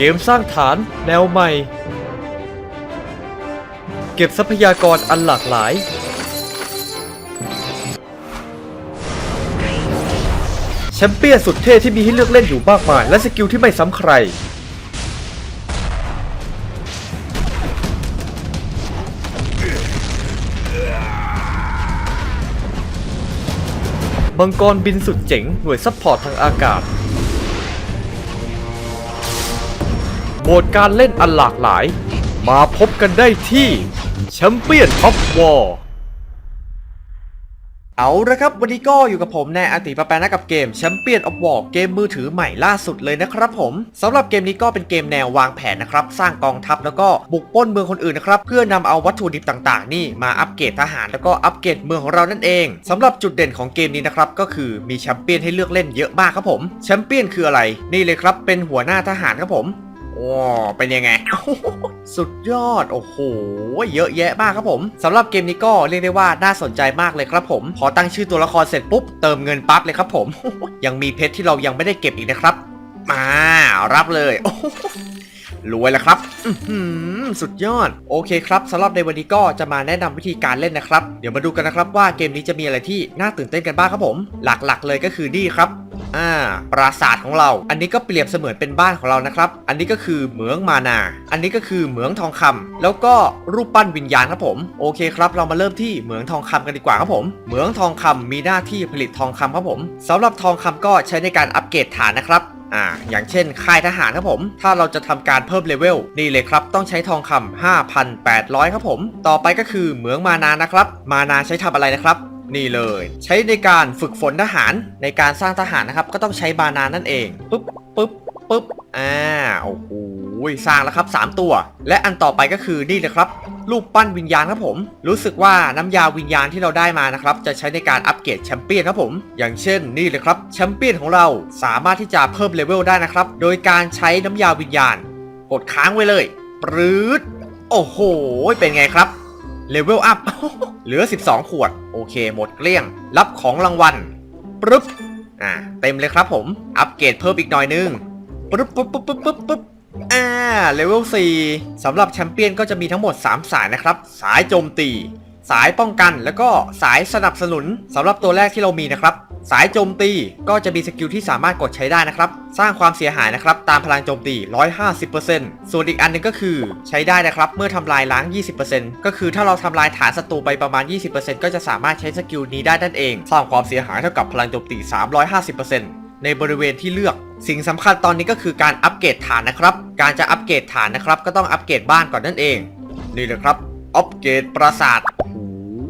เกมสร้างฐานแนวใหม่ เก็บทรัพยากรอันหลากหลาย แชมเปี้ยนสุดเท่ที่มีให้เลือกเล่นอยู่มากมาย และสกิลที่ไม่ซ้ำใคร มังกรบินสุดเจ๋ง หน่วยซัพพอร์ตทางอากาศ หมดการเล่นอันหลากหลาย มาพบกันได้ที่แชมเปี้ยนท็อปวอร์เอาละครับ วันนี้ก็อยู่กับผมแนอติปะแปนะกับเกมแชมเปี้ยนออฟวอร์เกมมือถือใหม่ล่าสุดเลยนะครับผมสำหรับเกมนี้ก็เป็นเกมแนววางแผนนะครับ สร้างกองทัพแล้วก็บุกป้นเมืองคนอื่นนะครับ เพื่อนำเอาวัตถุดิบต่างๆ นี่มาอัปเกรดทหารแล้วก็อัปเกรดเมืองของเรานั่นเองสำหรับจุดเด่นของเกมนี้นะครับ ก็คือมีแชมเปี้ยนให้เลือกเล่นเยอะมากครับผมแชมเปี้ยนคืออะไรนี่เลยครับเป็นหัวหน้าทหารครับผม โอ้เป็นยังไง สุดยอด โอ้โห เยอะแยะมากครับผมสำหรับเกมนี้ก็เรียกได้ว่าน่าสนใจมากเลยครับผม พอตั้งชื่อตัวละครเสร็จปุ๊บ เติมเงินปั๊บเลยครับผม ยังมีเพชรที่เรายังไม่ได้เก็บอีกนะครับ มารับเลยรวยแล้วครับสุดยอด โอเคครับสำหรับในวันนี้ก็จะมาแนะนำวิธีการเล่นนะครับ เดี๋ยวมาดูกันนะครับว่าเกมนี้จะมีอะไรที่น่าตื่นเต้นกันบ้างครับผม หลักๆ เลยก็คือนี่ครับ อ่า ปราสาทของเรา อันนี้ก็เปรียบเสมือนเป็นบ้านของเรานะครับ อันนี้ก็คือเหมืองมานา อันนี้ก็คือเหมืองทองคำแล้วก็รูปปั้นวิญญาณครับผม โอเคครับ เรามาเริ่มที่เหมืองทองคำกันดีกว่าครับผม เหมืองทองคำมีหน้าที่ผลิตทองคำครับผมสำหรับทองคำก็ใช้ในการอัปเกรดฐานนะครับอ่า อย่างเช่น ค่ายทหารครับผม ถ้าเราจะทำการเพิ่มเลเวล นี่เลยครับ ต้องใช้ทองคำ5,800 ครับผม ต่อไปก็คือเหมืองมานานะครับ มานาใช้ทำอะไรนะครับ นี่เลย ใช้ในการฝึกฝนทหารในการสร้างทหารนะครับ ก็ต้องใช้มานานั่นเองปุ๊บปุ๊บปุ๊บอ่าโอ้โหสร้างแล้วครับ 3 ตัว และอันต่อไปก็คือนี่เลยครับรูปปั้นวิญญาณครับผม รู้สึกว่าน้ำยาวิญญาณที่เราได้มานะครับ จะใช้ในการอัปเกรดแชมเปี้ยนครับผม อย่างเช่นนี่เลยครับแชมเปี้ยนของเราสามารถที่จะเพิ่มเลเวลได้นะครับ โดยการใช้น้ำยาวิญญาณ กดค้างไว้เลยปรืดโอ้โห เป็นไงครับ เลเวลอัพเหลือ 12 ขวด โอเค หมดเกลี้ยง รับของรางวัลปึ๊บอ่าเต็มเลยครับผม อัปเกรดเพิ่มอีกหน่อยนึงปึ๊บปึ๊บปึ๊บปึ๊บปึ๊บปึ๊บอ่าเลเวล4สำหรับแชมเปี้ยนก็จะมีทั้งหมด 3 สายนะครับ สายโจมตี สายป้องกัน แล้วก็สายสนับสนุนสำหรับตัวแรกที่เรามีนะครับ สายโจมตีก็จะมีสกิลที่สามารถกดใช้ได้นะครับ สร้างความเสียหายนะครับ ตามพลังโจมตี 150%ส่วนอีกอันหนึงก็คือใช้ได้นะครับ เมื่อทำลายล้าง 20%ก็คือถ้าเราทำลายฐานศัตรูไปประมาณ 20%ก็จะสามารถใช้สกิลนี้ได้นั่นเอง สร้างความเสียหายเท่ากับพลังโจมตี 350%ในบริเวณที่เลือกสิ่งสำคัญตอนนี้ก็คือการอัปเกรดฐานนะครับ การจะอัปเกรดฐานนะครับ ก็ต้องอัปเกรดบ้านก่อนนั่นเอง นี่เลยครับ อัปเกรดปราสาทโ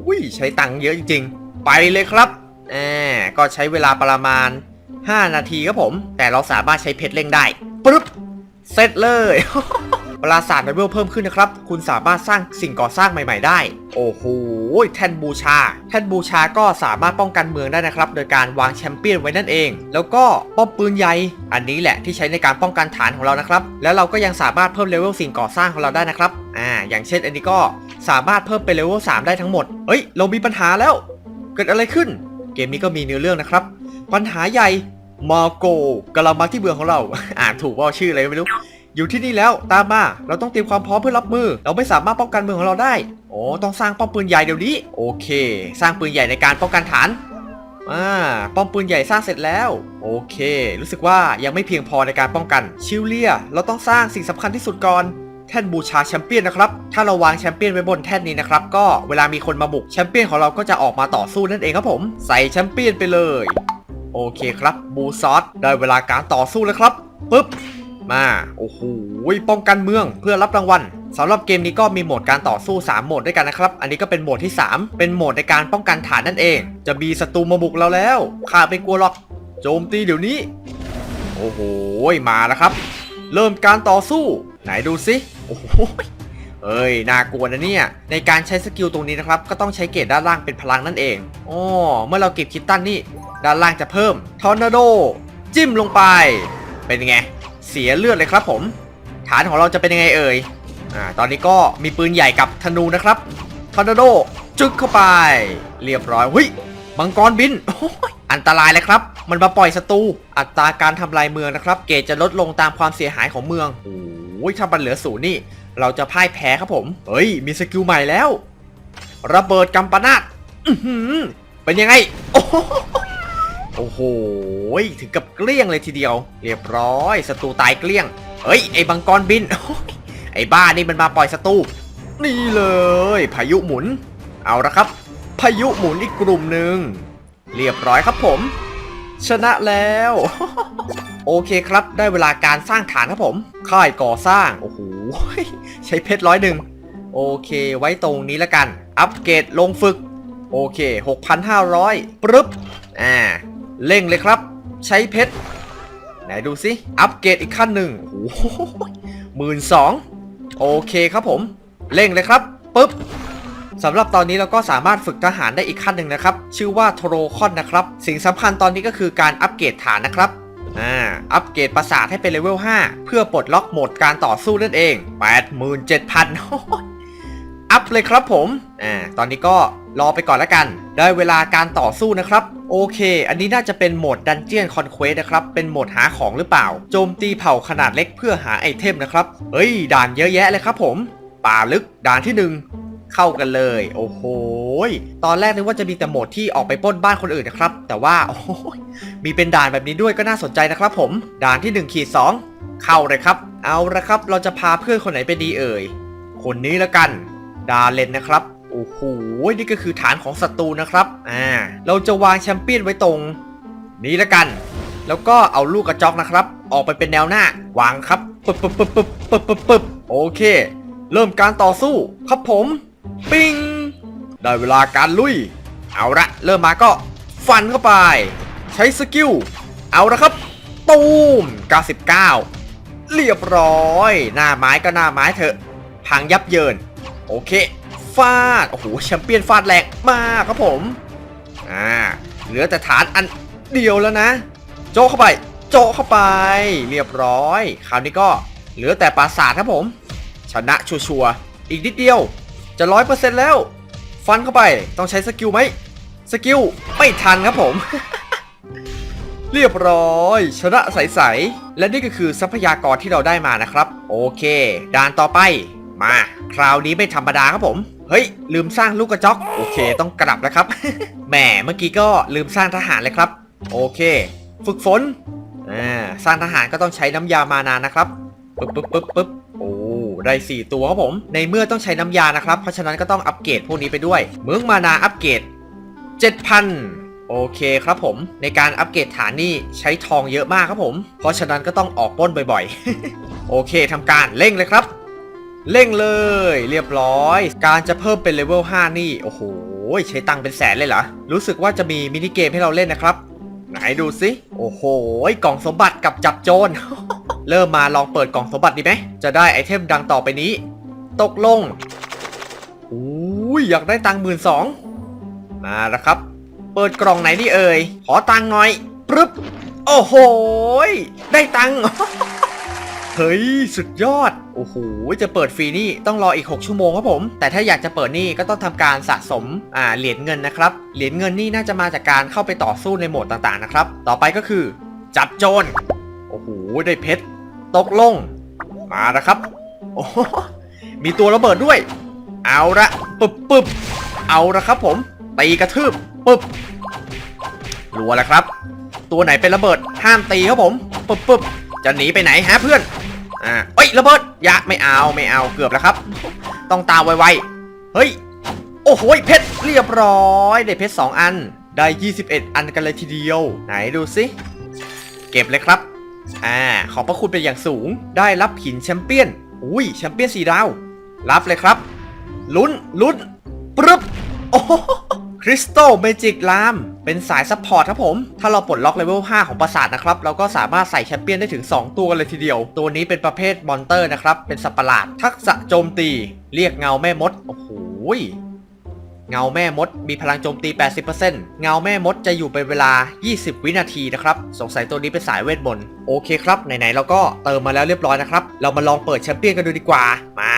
อ้ยใช้ตังค์เยอะจริงๆ ไปเลยครับแอบก็ใช้เวลาประมาณ 5 นาทีครับผม แต่เราสามารถใช้เพชรเร่งได้ปึ๊บเสร็จเลย ปราสาทเลเวลเพิ่มขึ้นนะครับ คุณสามารถสร้างสิ่งก่อสร้างใหม่ๆได้ โอ้โห แท่นบูชา แท่นบูชาก็สามารถป้องกันเมืองได้นะครับ โดยการวางแชมเปี้ยนไว้นั่นเอง แล้วก็ป้อมปืนใหญ่ อันนี้แหละที่ใช้ในการป้องกันฐานของเรานะครับ แล้วเราก็ยังสามารถเพิ่มเลเวลสิ่งก่อสร้างของเราได้นะครับ อ่า อย่างเช่น อันนี้ก็สามารถเพิ่มเป็นเลเวล3ได้ทั้งหมด เอ้ย เรามีปัญหาแล้ว เกิดอะไรขึ้น เกมนี้ก็มีเนื้อเรื่องนะครับ ปัญหาใหญ่มาโกกำลังมาที่เมืองของเรา อ่านถูกว่าชื่ออะไรไม่รู้ อยู่ที่นี่แล้วตามมา เราต้องเตรียมความพร้อมเพื่อรับมือ เราไม่สามารถป้องกันเมืองของเราได้โอ้ต้องสร้างป้อมปืนใหญ่เดี๋ยวนี้ โอเค สร้างปืนใหญ่ในการป้องกันฐานอ่าป้อมปืนใหญ่สร้างเสร็จแล้ว โอเค รู้สึกว่ายังไม่เพียงพอในการป้องกัน ชิลเลีย เราต้องสร้างสิ่งสำคัญที่สุดก่อนแท่นบูชาแชมเปี้ยนนะครับ ถ้าเราวางแชมเปี้ยนไว้บนแท่นนี้นะครับ ก็เวลามีคนมาบุกแชมเปี้ยนของเราก็จะออกมาต่อสู้นั่นเองครับผม ใส่แชมเปี้ยนไปเลย โอเคครับ บูซอสได้เวลาการต่อสู้แล้วครับ ปึ๊บ มา โอ้โห ป้องกันเมืองเพื่อรับรางวัลสำหรับเกมนี้ก็มีโหมดการต่อสู้ 3 โหมดด้วยกันนะครับ อันนี้ก็เป็นโหมดที่ 3 เป็นโหมดในการป้องกันฐานนั่นเอง จะมีศัตรูมาบุกเราแล้วข้าไม่กลัวหรอก โจมตีเดี๋ยวนี้ โอ้โห มาแล้วครับ เริ่มการต่อสู้ ไหนดูสิ โอ้โหเอ้ย น่ากลัวนะเนี่ย ในการใช้สกิลตรงนี้นะครับ ก็ต้องใช้เกรดด้านล่างเป็นพลังนั่นเองอ๋อเมื่อเราเก็บคิตตันนี่ ด้านล่างจะเพิ่มทอร์นาโด จิ้มลงไป เป็นไง เสียเลือดเลยครับผม ฐานของเราจะเป็นยังไงเอ่ยอ่าตอนนี้ก็มีปืนใหญ่กับธนูนะครับทอร์นาโดจึกเข้าไป เรียบร้อยหุยมังกรบินอันตรายเลยครับ มันมาปล่อยศัตรูอัตราการทำลายเมืองนะครับ เกจจะลดลงตามความเสียหายของเมืองโอ้ยถ้ามันเหลือศูนย์นี่ เราจะพ่ายแพ้ครับผมเฮ้ย มีสกิลใหม่แล้ว ระเบิดกัมปนาตเป็นยังไง โอ้ โอ้โห ถึงกับเกลี้ยงเลยทีเดียว เรียบร้อยศัตรูตายเกลี้ยง เฮ้ย ไอ้บังกรบิน ไอ้บ้านี่มันมาปล่อยศัตรู นี่เลย พายุหมุน เอาละครับ พายุหมุนอีกกลุ่มหนึ่ง เรียบร้อยครับผม ชนะแล้ว โอเคครับ ได้เวลาการสร้างฐานครับผม ค่ายก่อสร้าง โอ้โห ใช้เพชรร้อยหนึ่ง โอเค ไว้ตรงนี้ละกัน อัปเกรดลงฝึก โอเค 6,500ปรึ๊บ อ่า เร่งเลยครับ ใช้เพชร ไหนดูสิ อัปเกรดอีกขั้นหนึ่งโอ้โหมื่นสองโอเคครับผม เร่งเลยครับปึ๊บสำหรับตอนนี้เราก็สามารถฝึกทหารได้อีกขั้นหนึ่งนะครับ ชื่อว่าโทรคอนนะครับ สิ่งสำคัญตอนนี้ก็คือการอัปเกรดฐานนะครับอ่าอัปเกรดปราสาทให้เป็นเลเวล 5 เพื่อปลดล็อกโหมดการต่อสู้นั่นเอง 87,000อัพเลยครับผมอ่าตอนนี้ก็ รอไปก่อนแล้วกัน ได้เวลาการต่อสู้นะครับ โอเค อันนี้น่าจะเป็นโหมดดันเจียนคอนเควสนะครับ เป็นโหมดหาของหรือเปล่า โจมตีเผ่าขนาดเล็กเพื่อหาไอเทมนะครับ เฮ้ย ด่านเยอะแยะเลยครับผม ป่าลึก ด่านที่หนึ่งเข้ากันเลย โอ้โห ตอนแรกนึกว่าจะมีแต่โหมดที่ออกไปป้นบ้านคนอื่นนะครับ แต่ว่าโอ้ยมีเป็นด่านแบบนี้ด้วยก็น่าสนใจนะครับผม ด่านที่1ขีด2เข้าเลยครับ เอาละครับ เราจะพาเพื่อนคนไหนไปดีเอ่ย คนนี้ละกัน ดาเลนนะครับ โอ้โห นี่ก็คือฐานของศัตรูนะครับ อ่า เราจะวางแชมเปี้ยนไว้ตรงนี้ละกัน แล้วก็เอาลูกกระจอกนะครับ ออกไปเป็นแนวหน้า วางครับปึ๊บปึ๊บปึ๊บปึ๊บปึ๊บปึ๊บปึ๊บโอเค เริ่มการต่อสู้ ครับผม ปิ้ง ได้เวลาการลุย เอาละ เริ่มมาก็ฟันเข้าไป ใช้สกิล เอาละครับ ตูม 99 เรียบร้อย หน้าไม้ก็หน้าไม้เถอะ พังยับเยิน โอเค ฟาด โอ้โห แชมเปี้ยนฟาดแรงมากครับผม อ่า เหลือแต่ฐานอันเดียวแล้วนะ โจเข้าไป โจเข้าไป เรียบร้อย คราวนี้ก็เหลือแต่ปราสาทครับผม ชนะชัวร์ๆอีกนิดเดียว จะร้อยเปอร์เซ็นต์แล้ว ฟันเข้าไป ต้องใช้สกิลไหม สกิลไม่ทันครับผม เรียบร้อย ชนะใสๆ และนี่ก็คือทรัพยากรที่เราได้มานะครับ โอเค ด่านต่อไปมา คราวนี้ไม่ธรรมดาครับผม เฮ้ย ลืมสร้างลูกกระจอก โอเค ต้องกลับแล้วครับ แหม เมื่อกี้ก็ลืมสร้างทหารเลยครับ โอเค ฝึกฝน อ่า สร้างทหารก็ต้องใช้น้ำยามานานนะครับ ปึ๊บปึ๊บปึ๊บปึ๊บโอ้ได้4ตัวครับผม ในเมื่อต้องใช้น้ำยานะครับ เพราะฉะนั้นก็ต้องอัปเกรดพวกนี้ไปด้วย เมืองมานาอัปเกรด7,000โอเคครับผมในการอัปเกรดฐานนี่ใช้ทองเยอะมากครับผม เพราะฉะนั้นก็ต้องออกป้นบ่อยๆ โอเคทำการเร่งเลยครับ เร่งเลย เรียบร้อย การจะเพิ่มเป็นเลเวล5นี่ โอ้โห ใช้ตังค์เป็นแสนเลยเหรอ รู้สึกว่าจะมีมินิเกมให้เราเล่นนะครับ ไหนดูสิ โอ้โห กล่องสมบัติกับจับโจร เริ่มมาลองเปิดกล่องสมบัติดีไหม จะได้ไอเทมดังต่อไปนี้ ตกลงอุ้ยอยากได้ตังค์หมื่นสองมาแล้วครับ เปิดกล่องไหนนี่เอ่ย ขอตังค์หน่อยปึ๊บ โอ้โห ได้ตังค์ เฮ้ย สุดยอด โอ้โห จะเปิดฟรีนี่ต้องรออีก 6 ชั่วโมงครับผม แต่ถ้าอยากจะเปิดนี่ก็ต้องทำการสะสมอ่าเหรียญเงินนะครับ เหรียญเงินนี่น่าจะมาจากการเข้าไปต่อสู้ในโหมดต่างๆนะครับ ต่อไปก็คือ จับโจร โอ้โห ได้เพชร ตกลง มาแล้วครับ โอ้โหมีตัวระเบิดด้วย เอาละปึบปึบเอาละครับผม ตีกระทืบปึบรัวแล้วครับ ตัวไหนเป็นระเบิด ห้ามตีครับผมปึบปึบจะหนีไปไหนฮะเพื่อน อ่าเอ้ยระเบิดอย่าไม่เอาไม่เอาเกือบแล้วครับ ต้องตามไวๆเฮ้ยโอ้โหเพชรเรียบร้อยได้เพชร2อันได้ 21 อันกันเลยทีเดียว ไหนดูสิเก็บเลยครับอ่าขอบพระคุณเป็นอย่างสูงได้รับหินแชมเปี้ยนอุ้ยแชมเปี้ยนสีดาวรับเลยครับลุ้นลุ้นปรึบโอ้คริสตัลเมจิกลาม เป็นสายซัพพอร์ตครับผม ถ้าเราปลดล็อกเลเวล 5 ของปราสาทนะครับ เราก็สามารถใส่แชมเปี้ยนได้ถึง 2 ตัวเลยทีเดียว ตัวนี้เป็นประเภทมอนเตอร์นะครับ เป็นสัประหลาด ทักษะโจมตี เรียกเงาแม่มด โอ้โห เงาแม่มดมีพลังโจมตี 80%เงาแม่มดจะอยู่เป็นเวลา 20 วินาทีนะครับ สงสัยตัวนี้เป็นสายเวทมนต์ โอเคครับ ไหนๆเราก็เติมมาแล้วเรียบร้อยนะครับ เรามาลองเปิดแชมเปี้ยนกันดูดีกว่า มา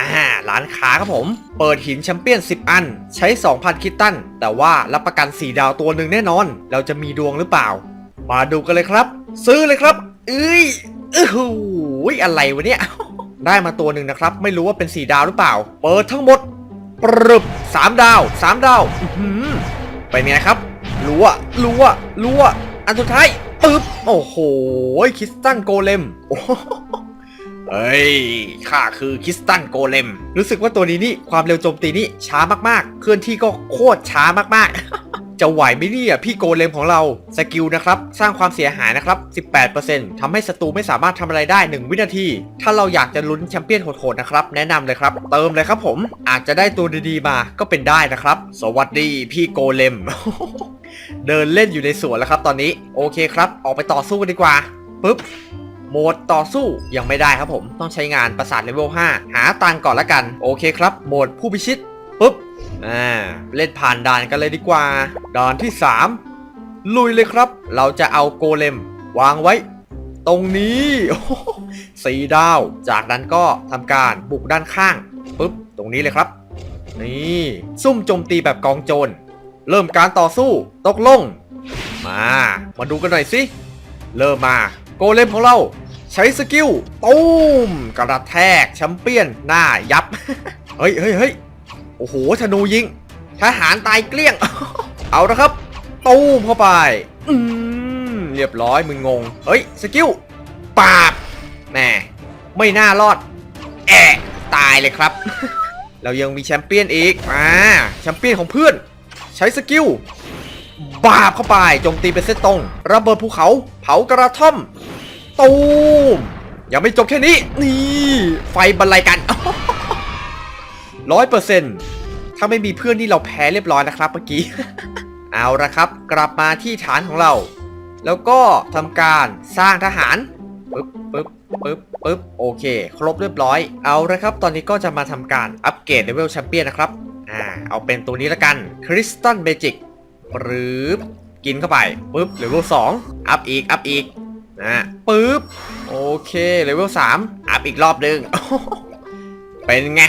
ร้านค้าครับผม เปิดหินแชมเปี้ยน 10 อัน ใช้ 2,000 คิตตัน แต่ว่ารับประกัน 4 ดาวตัวหนึ่งแน่นอน เราจะมีดวงหรือเปล่า มาดูกันเลยครับ ซื้อเลยครับ เอ้ยเอ้โหอะไรวะเนี่ย ได้มาตัวหนึ่งนะครับ ไม่รู้ว่าเป็น4ดาวหรือเปล่า เปิดทั้งหมด ปรึบสามดาวสามดาวอื้อหือเป็นไงครับรัวรัวรัวอันสุดท้ายปึ๊บโอ้โหคิสตันโกเลมเอ้โหเฮ้ยข้าคือคิสตันโกเลม รู้สึกว่าตัวนี้นี่ความเร็วโจมตีนี่ช้ามากๆ เคลื่อนที่ก็โคตรช้ามากๆ จะไหวไหมเนี่ยพี่โกเลมของเราสกิลนะครับสร้างความเสียหายนะครับ 18%ทำให้ศัตรูไม่สามารถทำอะไรได้ 1 วินาที ถ้าเราอยากจะลุ้นแชมเปี้ยนโหดๆนะครับแนะนำเลยครับ เติมเลยครับผมอาจจะได้ตัวดีๆมาก็เป็นได้นะครับ สวัสดีพี่โกเลม เดินเล่นอยู่ในสวนแล้วครับตอนนี้โอเคครับ ออกไปต่อสู้กันดีกว่าปึ๊บโหมดต่อสู้ยังไม่ได้ครับผม ต้องใช้งานประสาทเลเวล5หาตังก่อนละกัน โอเคครับ โหมดผู้พิชิตปุ๊บ อ่าเล่นผ่านด่านกันเลยดีกว่า ด่านที่ 3 ลุยเลยครับ เราจะเอาโกเลม วางไว้ ตรงนี้สีดาว จากนั้นก็ทำการบุกด้านข้างปุ๊บตรงนี้เลยครับ นี่ซุ่มโจมตีแบบกองโจร เริ่มการต่อสู้ตกลง มา มาดูกันหน่อยสิ เริ่มมาโกเลมของเรา ใช้สกิลตูมกระแทกแชมเปี้ยนหน้ายับ เฮ้ยเฮ้ยเฮ้ย โอ้โหธนูยิงทหารตายเกลี้ยง เอาละครับตูมเข้าไปอืมเรียบร้อยมึงงง เฮ้ยสกิลปาบแหม่ไม่น่ารอดแอะตายเลยครับ เรายังมีแชมเปี้ยนอีกอ่าแชมเปี้ยนของเพื่อน ใช้สกิลบาบเข้าไปโจมตีเป็นเส้นตรง ระเบิดภูเขาเผากระท่อมตูมยังไม่จบแค่นี้ นี่ ไฟบรรลัยกัน ร้อยเปอร์เซ็นต์ถ้าไม่มีเพื่อนนี่เราแพ้เรียบร้อยนะครับเมื่อกี้ เอาละครับ กลับมาที่ฐานของเรา แล้วก็ทำการสร้างทหารปึ๊บปึ๊บปึ๊บปึ๊บโอเค ครบเรียบร้อย เอาละครับ ตอนนี้ก็จะมาทำการอัปเกรดเลเวลแชมเปี้ยนนะครับ อ่า เอาเป็นตัวนี้ละกันคริสตัลเมจิกปึ๊บกินเข้าไปปึ๊บเลเวลสองอัพอีก อัพอีกนะปึ๊บ โอเคเลเวลสามอัพอีกรอบหนึ่งเป็นไง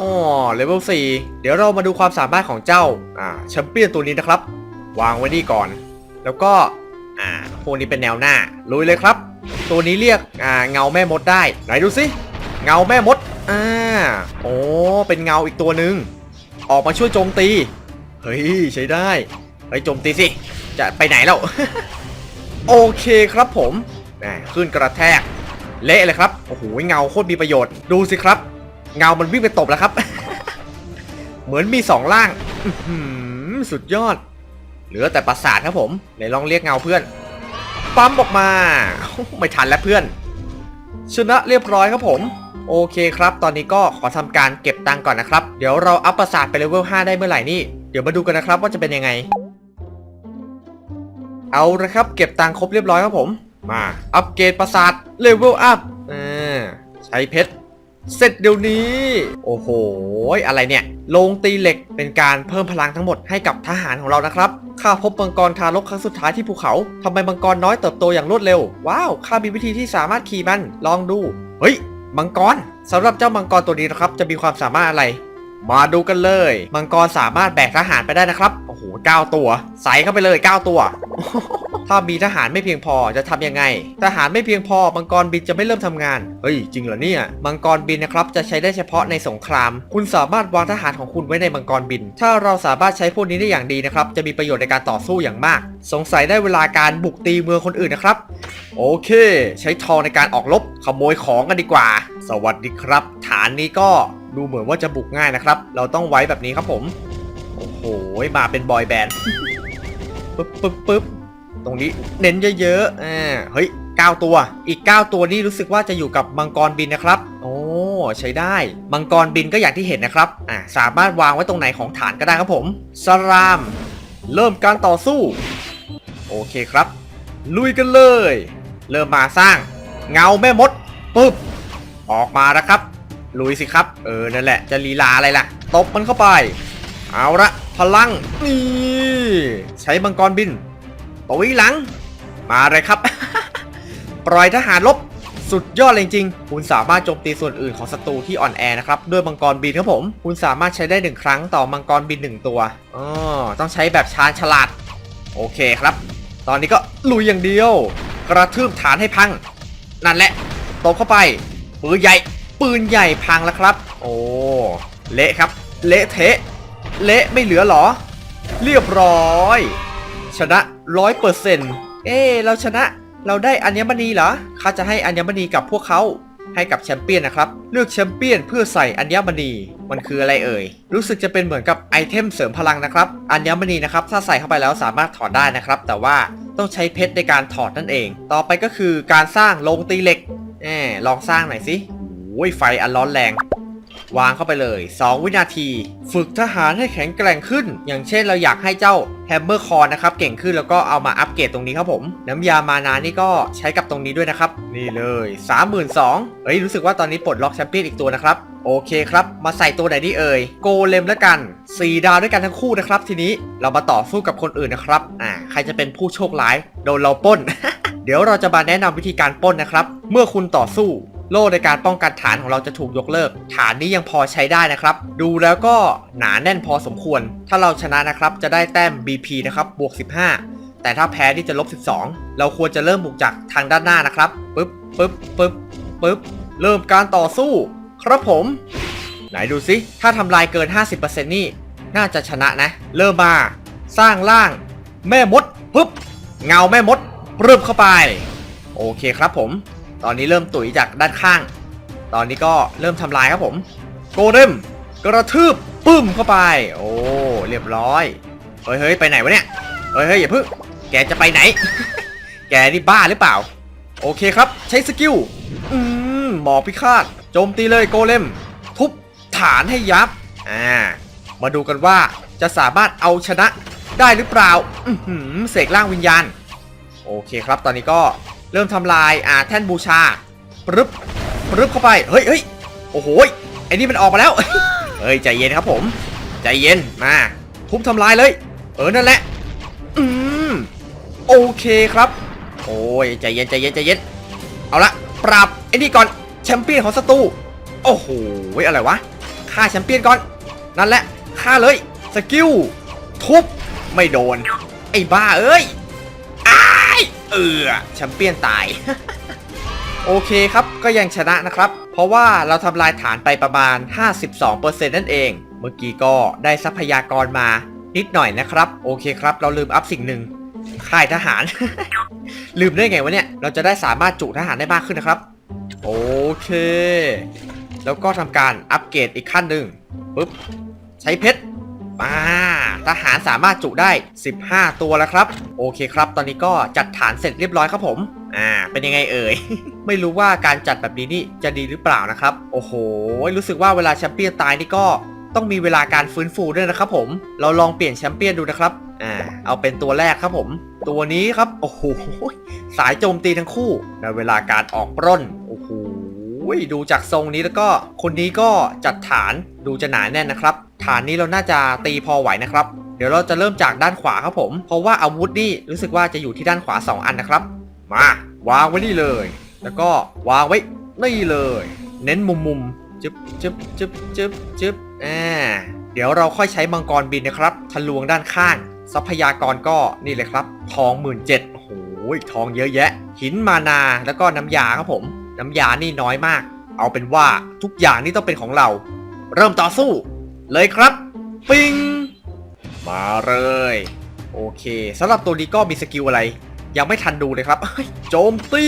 อ๋อเลเวล4เดี๋ยวเรามาดูความสามารถของเจ้าอ่าแชมเปี้ยนตัวนี้นะครับ วางไว้นี่ก่อน แล้วก็อ่าพวกนี้เป็นแนวหน้าลุยเลยครับ ตัวนี้เรียกอ่าเงาแม่มดได้ไหนดูสิเงาแม่มดอ่าโอ้เป็นเงาอีกตัวหนึ่งออกมาช่วยโจมตีเฮ้ยใช้ได้เฮ้ยโจมตีสิจะไปไหนแล้วโอเคครับผมแหมขึ้นกระแทก เละเลยครับโอ้โหเงาโคตรมีประโยชน์ดูสิครับ เงามันวิ่งไปตบแล้วครับ เหมือนมีสองล่างสุดยอด เหลือแต่ประสาทครับผมไหนลองเรียกเงาเพื่อน ปั๊มออกมา ไม่ทันแล้วเพื่อน ชนะเรียบร้อยครับผม โอเคครับ ตอนนี้ก็ขอทำการเก็บตังก่อนนะครับ เดี๋ยวเราอัพประสาทไปเลเวล 5 ได้เมื่อไหร่นี่ เดี๋ยวมาดูกันนะครับว่าจะเป็นยังไง เอาละครับ เก็บตังครบเรียบร้อยครับผม มา อัปเกรดประสาทเลเวลอัพใช้เพชร เสร็จเดี๋ยวนี้ โอ้โห อะไรเนี่ยลงตีเหล็กเป็นการเพิ่มพลังทั้งหมดให้กับทหารของเรานะครับ ข้าพบมังกรทารกครั้งสุดท้ายที่ภูเขา ทำไมมังกรน้อยเติบโตอย่างรวดเร็ว ว้าว ข้ามีวิธีที่สามารถขี่มัน ลองดู เฮ้ย มังกรสำหรับเจ้ามังกรตัวนี้นะครับ จะมีความสามารถอะไร มาดูกันเลย มังกรสามารถแบกทหารไปได้นะครับ โอ้โห9ตัว ใส่เข้าไปเลย 9 ตัว ถ้ามีทหารไม่เพียงพอจะทำยังไง ทหารไม่เพียงพอมังกรบินจะไม่เริ่มทำงาน เฮ้ย จริงเหรอเนี่ย มังกรบินนะครับจะใช้ได้เฉพาะในสงคราม คุณสามารถวางทหารของคุณไว้ในมังกรบิน ถ้าเราสามารถใช้พวกนี้ได้อย่างดีนะครับ จะมีประโยชน์ในการต่อสู้อย่างมาก สงสัยได้เวลาการบุกตีเมืองคนอื่นนะครับ โอเค ใช้ทองในการออกรบขโมยของกันดีกว่า สวัสดีครับ ฐานนี้ก็ดูเหมือนว่าจะบุกง่ายนะครับ เราต้องไว้แบบนี้ครับผม โอ้โห มาเป็นบอยแบนด์ปึ๊บปึ๊บปึ๊บ ตรงนี้เน้นเยอะๆอ่าเฮ้ย9 ตัว อีก 9 ตัวนี้รู้สึกว่าจะอยู่กับมังกรบินนะครับ โอ้ใช้ได้ มังกรบินก็อย่างที่เห็นนะครับ อ่าสามารถวางไว้ตรงไหนของฐานก็ได้ครับผม สราม เริ่มการต่อสู้ โอเคครับ ลุยกันเลย เริ่มมาสร้าง เงาแม่มดปึ๊บ ออกมาแล้วครับ ลุยสิครับ เออ นั่นแหละ จะลีลาอะไรล่ะ ตบมันเข้าไป เอาละ พลัง นี่ ใช้มังกรบิน ปวิหลัง มาเลยครับ ปล่อยทหารลบสุดยอดเลยจริงๆคุณสามารถโจมตีส่วนอื่นของศัตรูที่อ่อนแอนะครับ ด้วยมังกรบินครับผม คุณสามารถใช้ได้หนึ่งครั้งต่อมังกรบินหนึ่งตัวอ๋อต้องใช้แบบชาญฉลาด โอเคครับ ตอนนี้ก็ลุยอย่างเดียว กระทืบฐานให้พัง นั่นแหละตบเข้าไป ปืนใหญ่ ปืนใหญ่พังแล้วครับ โอ้เละครับ เละเทะ เละไม่เหลือหรอ เรียบร้อย ชนะ ร้อยเปอร์เซ็นต์เอ๊ะเราชนะเราได้อัญมณีเหรอข้าจะให้อัญมณีกับพวกเขาให้กับแชมเปี้ยนนะครับ เลือกแชมเปี้ยนเพื่อใส่อัญมณี มันคืออะไรเอ่ย รู้สึกจะเป็นเหมือนกับไอเทมเสริมพลังนะครับ อัญมณีนะครับ ถ้าใส่เข้าไปแล้วสามารถถอดได้นะครับ แต่ว่าต้องใช้เพชรในการถอดนั่นเอง ต่อไปก็คือการสร้างโรงตีเหล็กแหมลองสร้างหน่อยสิโอ้ยไฟอันร้อนแรง วางเข้าไปเลย 2 วินาที ฝึกทหารให้แข็งแกร่งขึ้น อย่างเช่นเราอยากให้เจ้า แฮมเมอร์คอร์นะครับเก่งขึ้นแล้วก็เอามาอัปเกรดตรงนี้ครับผม น้ำยามานานี่ก็ใช้กับตรงนี้ด้วยนะครับ นี่เลย 32,000เฮ้ยรู้สึกว่าตอนนี้ปลดล็อกแชมเปี้ยนอีกตัวนะครับโอเคครับ มาใส่ตัวไหนดีเอ่ย โกเลมแล้วกัน 4 ดาวด้วยกันทั้งคู่นะครับ ทีนี้เรามาต่อสู้กับคนอื่นนะครับ อ่า ใครจะเป็นผู้โชคร้าย โดนเราป้น เดี๋ยวเราจะมาแนะนำวิธีการป้นนะครับ เมื่อคุณต่อสู้ โล่ในการป้องกันฐานของเราจะถูกยกเลิก ฐานนี้ยังพอใช้ได้นะครับ ดูแล้วก็หนาแน่นพอสมควร ถ้าเราชนะนะครับจะได้แต้ม BP นะครับบวก 15 แต่ถ้าแพ้ที่จะลบ 12 เราควรจะเริ่มบุกจากทางด้านหน้านะครับปึ๊บปึ๊บปึ๊บปึ๊บเริ่มการต่อสู้ ครับผม ไหนดูสิถ้าทำลายเกิน 50%นี่น่าจะชนะนะ เริ่มมาสร้างร่าง แม่มดปึ๊บเงาแม่มดเริ่มเข้าไป โอเคครับผม ตอนนี้เริ่มตุ๋ยจากด้านข้าง ตอนนี้ก็เริ่มทำลายครับผมโกเดมกระทืบปึ้มเข้าไป โอ้เรียบร้อยเฮ้ยเฮ้ยไปไหนวะเนี่ยเฮ้ยเฮ้ยอย่าเพิ่งแกจะไปไหน แกนี่บ้าหรือเปล่า โอเคครับ ใช้สกิลอืมหมอพิฆาตโจมตีเลยโกเลม ทุบฐานให้ยับอ่ามาดูกันว่าจะสามารถเอาชนะได้หรือเปล่าอือหือเสกร่างวิญญาณ โอเคครับ ตอนนี้ก็ เริ่มทำลายอ่าแท่นบูชาปรึบปรึบเข้าไปเฮ้ยเฮ้ยโอ้โหไอ้นี่มันออกมาแล้วเฮ้ยใจเย็นครับผม ใจเย็นมาทุบทำลายเลย เออนั่นแหละอืมโอเคครับ โอ้ยใจเย็นใจเย็นใจเย็นเอาละปราบไอ้นี่ก่อนแชมเปี้ยนของศัตรูโอ้โหอะไรวะฆ่าแชมเปี้ยนก่อน นั่นแหละฆ่าเลยสกิลทุบไม่โดน ไอ้บ้าเอ้ย เออแชมเปี้ยนตาย โอเคครับก็ยังชนะนะครับ เพราะว่าเราทำลายฐานไปประมาณ 52%นั่นเอง เมื่อกี้ก็ได้ทรัพยากรมานิดหน่อยนะครับ โอเคครับ เราลืมอัพสิ่งหนึ่งค่ายทหาร ลืมได้ไงวะเนี่ย เราจะได้สามารถจุทหารได้มากขึ้นนะครับ โอเค แล้วก็ทำการอัปเกรดอีกขั้นหนึ่งปุ๊บ ใช้เพชร มาทหารสามารถจุได้ 15 ตัวแล้วครับ โอเคครับ ตอนนี้ก็จัดฐานเสร็จเรียบร้อยครับผมอ่า เป็นยังไงเอ่ย ไม่รู้ว่าการจัดแบบนี้นี่จะดีหรือเปล่านะครับ โอ้โห รู้สึกว่าเวลาแชมเปี้ยนตายนี่ก็ต้องมีเวลาการฟื้นฟูด้วยนะครับผม เราลองเปลี่ยนแชมเปี้ยนดูนะครับ อ่า เอาเป็นตัวแรกครับผม ตัวนี้ครับ โอ้โห สายโจมตีทั้งคู่ในเวลาการออกปล้น โอ้โห ดูจากทรงนี้แล้วก็ คนนี้ก็จัดฐานดูจะหนาแน่นนะครับ ฐานนี้เราน่าจะตีพอไหวนะครับ เดี๋ยวเราจะเริ่มจากด้านขวาครับผม เพราะว่าอาวุธนี่รู้สึกว่าจะอยู่ที่ด้านขวา 2 อันนะครับ มาวางไว้นี่เลย แล้วก็วางไว้นี่เลย เน้นมุมมุมๆจึ๊บจึ๊บจึ๊บจึ๊บจึ๊บอ่าเดี๋ยวเราค่อยใช้มังกรบินนะครับ ทะลวงด้านข้าง ทรัพยากรก็นี่เลยครับ ทองหมื่นเจ็ดโอ้โหทองเยอะแยะ หินมานา แล้วก็น้ำยาครับผม น้ำยานี่น้อยมาก เอาเป็นว่าทุกอย่างนี่ต้องเป็นของเรา เริ่มต่อสู้ เลยครับ ปิงมาเลย โอเคสำหรับตัวนี้ก็มีสกิลอะไร ยังไม่ทันดูเลยครับโจมตี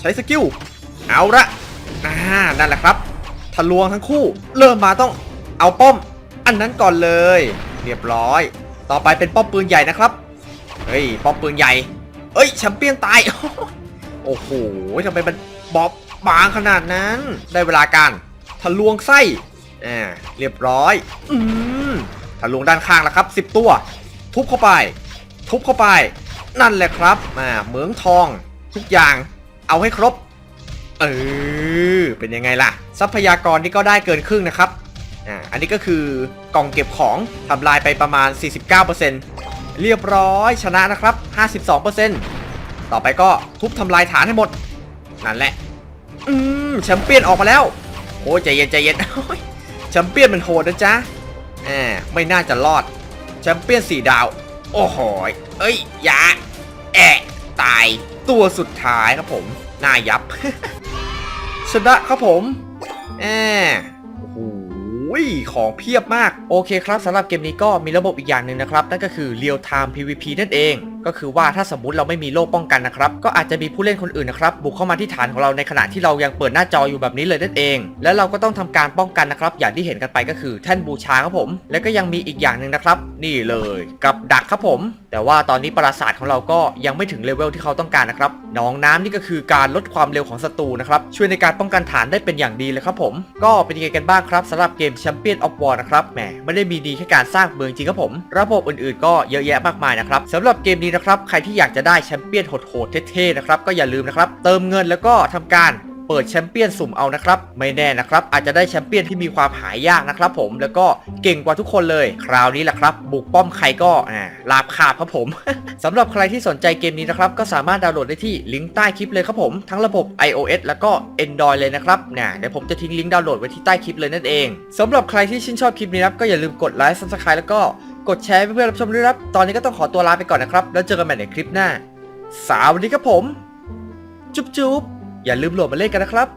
ใช้สกิลเอาละอ่านั่นแหละครับทะลวงทั้งคู่ เริ่มมาต้องเอาป้อม อันนั้นก่อนเลย เรียบร้อย ต่อไปเป็นป้อมปืนใหญ่นะครับเฮ้ยป้อมปืนใหญ่เอ้ยแชมเปี้ยนตายโอ้โหทำไมมันบอบบางขนาดนั้น ได้เวลาการทะลวงไส้ อ่าเรียบร้อย อืมทะลวงด้านข้างแล้วครับ 10 ตัว ทุบเข้าไป ทุบเข้าไป นั่นแหละครับมาเหมืองทอง ทุกอย่าง เอาให้ครบ เออ เป็นยังไงล่ะ ทรัพยากรนี่ก็ได้เกินครึ่งนะครับ อ่า อันนี้ก็คือกล่องเก็บของทำลายไปประมาณ 49%เรียบร้อยชนะนะครับ 52%ต่อไปก็ทุบทำลายฐานให้หมด นั่นแหละ อืมแชมเปี้ยนออกมาแล้ว โอ้ใจเย็นใจเย็นย แชมเปี้ยนมันโหดนะจ๊ะแหมไม่น่าจะรอด แชมเปี้ยนสี่ดาว โอ้โหเอ้ยยาแอะตายตัวสุดท้ายครับผมน้ายับ ชนะครับผมแอมโอ้โหของเพียบมาก โอเคครับสำหรับเกมนี้ก็มีระบบอีกอย่างหนึ่งนะครับ นั่นก็คือ Real Time PVP นั่นเอง ก็คือว่าถ้าสมมติเราไม่มีโล่ป้องกันนะครับ ก็อาจจะมีผู้เล่นคนอื่นนะครับบุกเข้ามาที่ฐานของเราในขณะที่เรายังเปิดหน้าจออยู่แบบนี้เลยนั่นเอง แล้วเราก็ต้องทำการป้องกันนะครับ อย่างที่เห็นกันไปก็คือแท่นบูชาครับผม แล้วก็ยังมีอีกอย่างหนึ่งนะครับ นี่เลย กับดักครับผม แต่ว่าตอนนี้ปราสาทของเราก็ยังไม่ถึงเลเวลที่เขาต้องการนะครับหนองน้ำนี่ก็คือการลดความเร็วของศัตรูนะครับช่วยในการป้องกันฐานได้เป็นอย่างดีเลยครับผม ก็เป็นยังไงกันบ้างครับสำหรับเกม Champion of War นะครับแหมไม่ได้มีดีแค่การสร้างเมืองจริงครับผม ระบบอื่นๆ ก็เยอะแยะมากมายนะครับสำหรับเกมนี้นะครับ ใครที่อยากจะได้แชมเปี้ยนโหดๆเท่ๆนะครับ ก็อย่าลืมนะครับ เติมเงินแล้วก็ทำการเปิดแชมเปี้ยนสุ่มเอานะครับ ไม่แน่นะครับ อาจจะได้แชมเปี้ยนที่มีความหายากนะครับผมแล้วก็เก่งกว่าทุกคนเลย คราวนี้แหละครับ บุกป้อมใครก็อ่าลาบคาบครับผมสำหรับใครที่สนใจเกมนี้นะครับ ก็สามารถดาวน์โหลดได้ที่ลิงก์ใต้คลิปเลยครับผม ทั้งระบบ iOS แล้วก็ Android เลยนะครับเนี่ยเดี๋ยวผมจะทิ้งลิงก์ดาวน์โหลดไว้ที่ใต้คลิปเลยนั่นเองสำหรับใครที่ชื่นชอบคลิปนี้นะครับก็อย่าลืมกดไลค์ Subscribe แล้วก็ กดแชร์ให้เพื่อนๆรับชมด้วยครับ ตอนนี้ก็ต้องขอตัวลาไปก่อนนะครับ แล้วเจอกันใหม่ในคลิปหน้า สาวันนี้ครับผม จุ๊บจุบอย่าลืมโหลดมาเล่นกันนะครับ